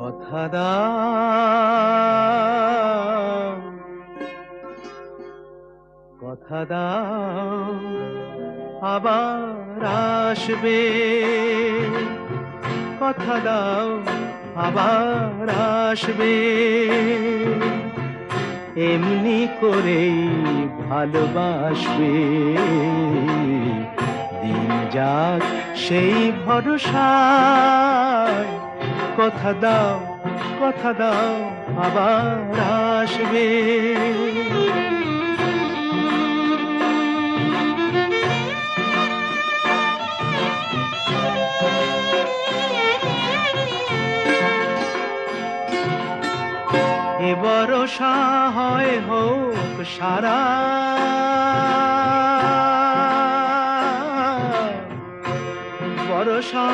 কথা দাও কথা দাও আবার আসবে। কথা দাও আবার আসবে। এমনি করেই ভালোবাসবে। দিন যাক সেই ভরসায় কথা দাও কথা দাও আবার আসবে। এ ভরসা হয় হোক সারা। ভরসা